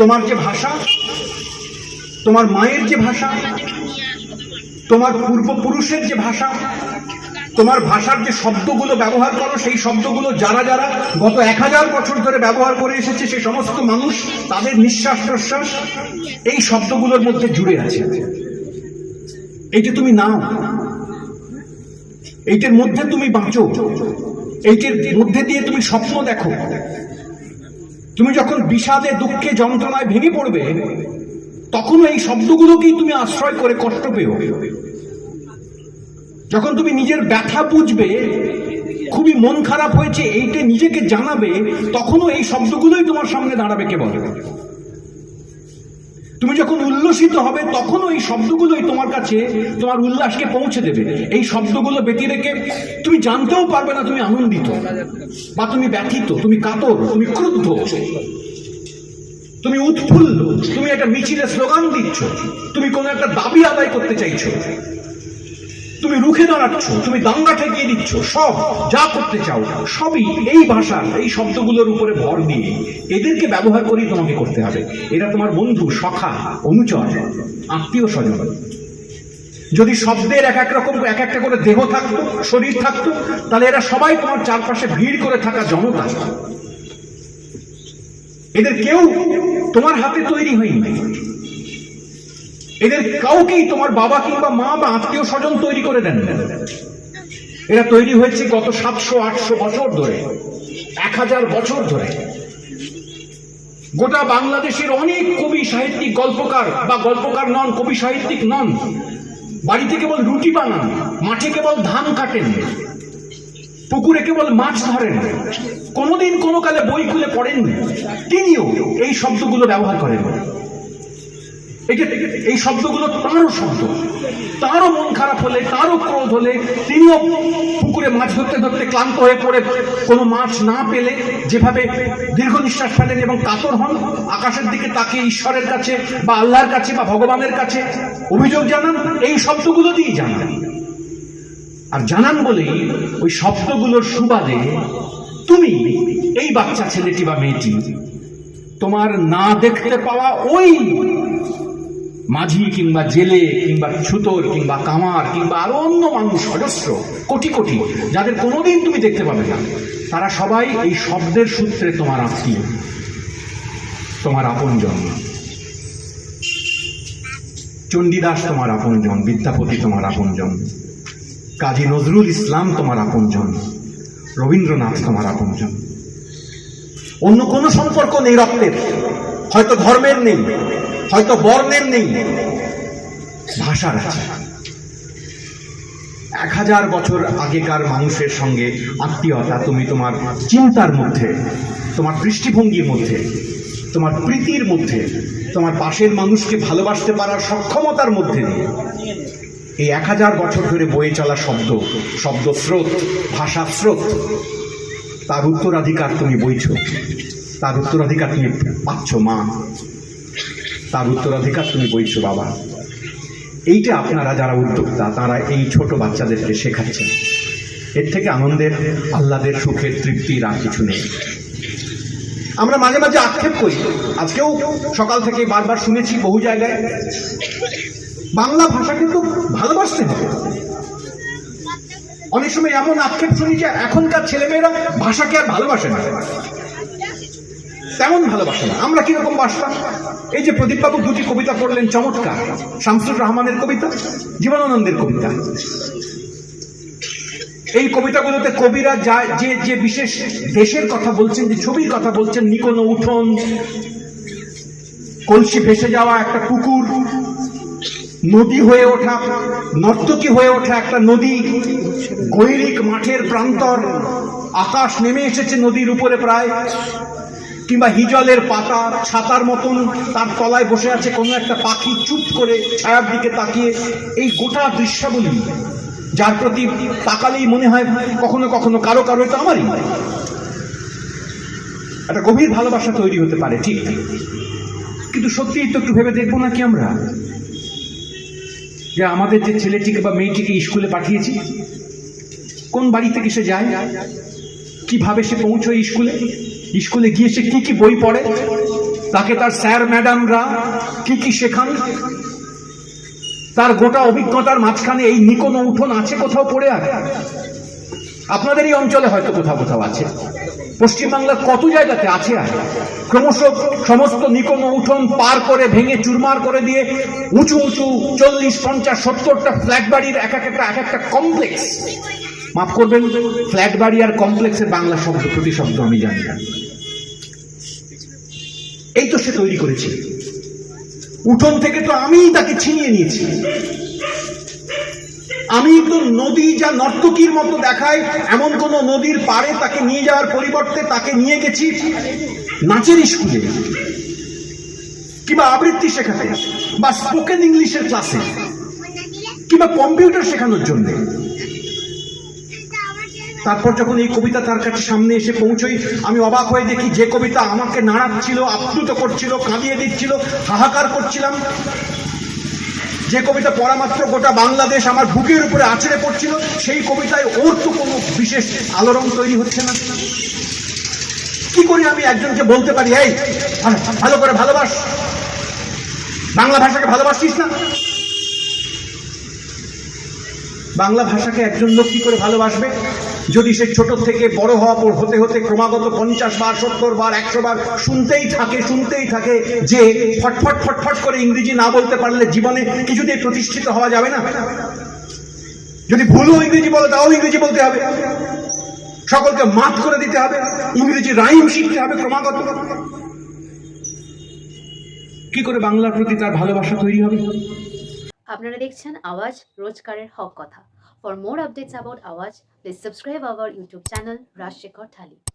তোমার যে ভাষা, তোমার মায়ের যে ভাষা, তোমার পূর্বপুরুষের যে ভাষা, তোমার ভাষার যে শব্দগুলো ব্যবহার করো, সেই শব্দগুলো যারা যারা গত এক হাজার বছর ধরে ব্যবহার করে এসেছে সেই সমস্ত মানুষ, তাদের নিঃশ্বাস প্রশ্বাস, এই শব্দগুলোর মধ্যে জুড়ে আছে। এই যে তুমি নাও, এইটার মধ্যে তুমি বাঁচো, এইটার মধ্যে দিয়ে তুমি স্বপ্ন দেখো তুমি যখন বিষাদে, দুঃখে, যন্ত্রণায় ভেঙে পড়বে, তখনও এই শব্দগুলোকেই তুমি আশ্রয় করে কষ্ট পেও। যখন তুমি নিজের ব্যথা বুঝবে, খুবই মন খারাপ হয়েছে, এইটা নিজেকে জানাবে, তখনও এই শব্দগুলোই তোমার সামনে দাঁড়াবে কেবল। তুমি যখন উল্লসিত হবে তখন ওই শব্দগুলোই তোমার কাছে, তোমার উল্লাসকে পৌঁছে দেবে। এই শব্দগুলো বেঁধে রেখে তুমি জানতেও পারবে না তুমি আনন্দিত, বা তুমি ব্যথিত, তুমি কাতর, তুমি ক্রুদ্ধ। তুমি উৎফুল্ল, তুমি একটা মিছিলে স্লোগান দিচ্ছ, তুমি কোনো একটা দাবি আদায় করতে চাইছো। তুমি রুখে দাঁড়াচ্ছ, তুমি দাঙ্গা ঠেকিয়ে দিচ্ছ, সব যা করতে চাও, সবই এই ভাষার, এই শব্দগুলোর উপরে ভর দিয়ে এদেরকে ব্যবহার করেই তোমাকে করতে হবে। এরা তোমার বন্ধু, সখা, অনুচর, আত্মীয় স্বজন। যদি শব্দের এক এক রকম, এক একটা করে দেহ থাকতো, শরীর থাকতো, তাহলে এরা সবাই তোমার চারপাশে ভিড় করে থাকা জনতা। এদের কেউ তোমার হাতে তৈরি হয়নি। এদের কাউকেই তোমার বাবা কিংবা মা বা আত্মীয় স্বজন তৈরি করে দেন। এরা তৈরি হয়েছে গত সাতশো, আটশো বছর ধরে, এক হাজার বছর ধরে। গোটা বাংলাদেশের অনেক কবি সাহিত্যিক গল্পকার বা গল্পকার নন, কবি সাহিত্যিক নন, বাড়িতে কেবল রুটি বানান, মাঠে কেবল ধান কাটেন, পুকুরে কেবল মাছ ধরেন, কোনোদিন কোনো কালে বই খুলে পড়েননি। তিনিও এই শব্দগুলো ব্যবহার করেন। এই শব্দগুলো তারও শব্দ, তারও মন খারাপ হলে, তারও ক্রোধ হলে, তিনিও পুকুরে মাছ ধরতে ধরতে ক্লান্ত হয়ে পড়ে। কোনো মাছ না পেলে যেভাবে দীর্ঘ নিঃশ্বাস ফেলেন এবং কাতর হন, আকাশের দিকে তাকিয়ে ঈশ্বরের কাছে বা আল্লাহর কাছে বা ভগবানের কাছে অভিযোগ জানান, এই শব্দগুলো দিয়েই জানান। আর জানান বলেই ওই শব্দগুলোর সুবাদে তুমি এই বাচ্চা ছেলেটি বা মেয়েটি তোমার না দেখতে পাওয়া ওই মাঝি কিংবা জেলে, কিংবা ছুতর, কিংবা কামার, কিংবা আরও অন্য মানুষ, সদস্য, কোটি কোটি, যাদের কোনোদিন তুমি দেখতে পাবে না, তারা সবাই এই শব্দের সূত্রে তোমার আত্মীয়, তোমার আপন আপনজন চণ্ডীদাস তোমার আপনজন বিদ্যাপতি তোমার আপনজন কাজী নজরুল ইসলাম তোমার আপনজন রবীন্দ্রনাথ তোমার আপনজন অন্য কোনো সম্পর্ক নেই রক্তের, হয়তো ধর্মের নেই। হয়তো বর্ণের নেই, ভাষার আছে। এক হাজার বছর আগেকার মানুষের সঙ্গে আত্মীয়তা তুমি তোমার চিন্তার মধ্যে, তোমার দৃষ্টিভঙ্গির মধ্যে, তোমার প্রীতির মধ্যে, তোমার পাশের মানুষকে ভালোবাসতে পারার সক্ষমতার মধ্যে দিয়ে। এই এক হাজার বছর ধরে বয়ে চলা শব্দ শব্দ স্রোত, ভাষা স্রোত, তার উত্তরাধিকার তুমি বইছ, তার উত্তরাধিকার তুমি পাচ্ছ, মা। তার উত্তরাধিকার তুমি বইছ, বাবা। এইটা আপনারা যারা উদ্যোক্তা, তারা এই ছোট বাচ্চাদেরকে শেখাচ্ছেন। এর থেকে আনন্দের, আহ্লাদের, সুখের তৃপ্তির আর কিছু নেই। আমরা মাঝে মাঝে আক্ষেপ করি। আজকেও সকাল থেকে বারবার শুনেছি বহু জায়গায়। বাংলা ভাষা কিন্তু ভালোবাসতে হবে। অনেক সময় এমন আক্ষেপ শুনি যে এখনকার ছেলেমেয়েরা ভাষাকে আর ভালোবাসে না। তেমন ভালোবাসে না। আমরা কীরকম বাসতাম? এই যে প্রদীপবাবু দুটি কবিতা পড়লেন, চমৎকার। শামসুর রহমানের কবিতা, জীবনানন্দের কবিতা। এই কবিতাগুলোতে কবিরা যা যে যে বিশেষ দেশের কথা বলছেন, যে ছবির কথা বলছেন, নিকোনো উঠোন, কলসি ভেসে যাওয়া একটা পুকুর, নদী হয়ে ওঠা, নর্তকী হয়ে ওঠা একটা নদী, গৈরিক মাঠের প্রান্তর, আকাশ নেমে এসেছে নদীর উপরে প্রায়। কিংবা হিজলের পাতা ছাতার মতন তার তলায় বসে আছে কোনো একটা পাখি চুপ করে ছায়ার দিকে তাকিয়ে এই গোটা দৃশ্যাবলী। যার প্রতি তাকালেই মনে হয় কখনো কখনো কারও কারও তো আমারই। একটা গভীর ভালোবাসা তৈরি হতে পারে, ঠিক। কিন্তু সত্যিই তো একটু ভেবে দেখব নাকি আমরা? যে আমাদের যে ছেলেটিকে বা মেয়েটিকে স্কুলে পাঠিয়েছি, কোন বাড়ি থেকে সে যায়? কীভাবে সে পৌঁছয় স্কুলে? স্কুলে গিয়ে সে কি কি বই পড়ে? তাকে তার স্যার, ম্যাডামরা কি কি শেখান? তার গোটা অভিজ্ঞতার মাঝখানে এই নিকোনো উঠোন আছে কোথাও পড়ে আর? আপনাদের এই অঞ্চলে হয়তো কোথাও কোথাও আছে। পশ্চিমবাংলার কত জায়গাতে আছে আর? ক্রমশ সমস্ত নিকোনো উঠোন পার করে ভেঙে চুরমার করে দিয়ে উঁচু উঁচু চল্লিশ, পঞ্চাশ, সত্তরটা ফ্ল্যাট বাড়ির এক এক একটা এক একটা কমপ্লেক্স মাফ করবেন, ফ্ল্যাট বাড়ি আর কমপ্লেক্সের বাংলা শব্দ প্রতিশব্দ আমি জানি না। এই তো সে তৈরি করেছে। উঠোন থেকে তো আমিই তাকে ছিনিয়ে নিয়েছি। আমি তো নদী যা নর্তকীর মতো দেখায়, এমন কোন নদীর পাড়ে তাকে নিয়ে যাওয়ার পরিবর্তে তাকে নিয়ে গেছি নাচের স্কুলে। কিংবা আবৃত্তি শেখাতে, বা স্পোকেন ইংলিশের ক্লাসে কিংবা কম্পিউটার শেখানোর জন্য। তারপর যখন এই কবিতা তার কাছে সামনে এসে পৌঁছই, আমি অবাক হয়ে দেখি যে কবিতা আমাকে নাড়াচ্ছিল, আপ্লুত করছিল, কাঁদিয়ে দিচ্ছিল, হাহাকার করছিলাম। যে কবিতা পড়া মাত্র গোটা বাংলাদেশ আমার বুকের উপরে আছড়ে পড়ছিল, সেই কবিতায় ওর তো কোনো বিশেষ আলোড়ন তৈরি হচ্ছে না। কি করে আমি একজনকে বলতে পারি, এই, ভালো করে ভালোবাস। বাংলা ভাষাকে ভালোবাসিস না? বাংলা ভাষাকে একজন লোক কি করে ভালোবাসবে? যদি সে ছোট থেকে বড় হওয়া পর হতে হতে ক্রমাগত পঞ্চাশ বার, সত্তর বার, একশো বার শুনতেই থাকে শুনতেই থাকে যে ফটফট ফটফট করে ইংরেজি না বলতে পারলে জীবনে কিছুতেই প্রতিষ্ঠিত হওয়া যাবে না। যদি ভুলও ইংরেজি বলে, তাও ইংরেজি বলতে হবে। সকলকে মাত করে দিতে হবে। ইংরেজি রাইম শিখতে হবে ক্রমাগত। কি করে বাংলার প্রতি তার ভালোবাসা তৈরি হবে? আপনারা দেখছেন আওয়াজ রোজকারের হক কথা। For more updates about Awaz, please subscribe our YouTube channel Rashekar Thali.